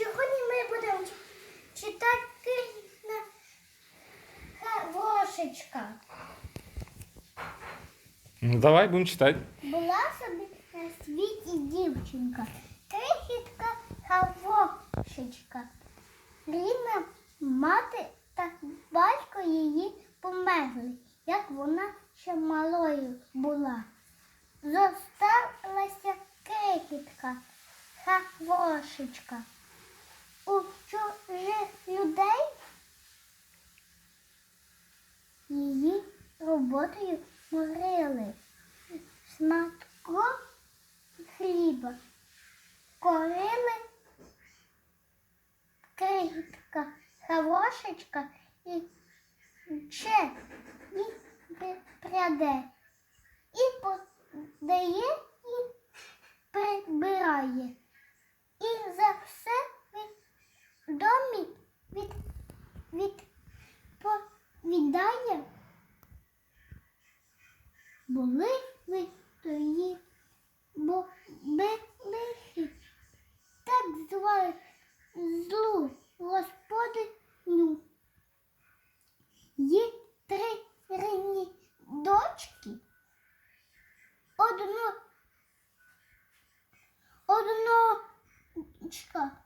Сьогодні ми будемо читати на Горошечка. Ну давай будемо читати. Була собі на світі дівчинка, крихітка Гавошечка. Рідна мати та батько її померли, як вона ще малою була. Зосталася крихітка Гавошечка. Роботою морили. Сматко хліба. Корили крихітка, хорошечка і ще і пряде. І подає, і прибирає. І за все в домі від, відповідає були ми тої бобихи, так звали злу господиню. Є три ринні дочки. Одно, одночка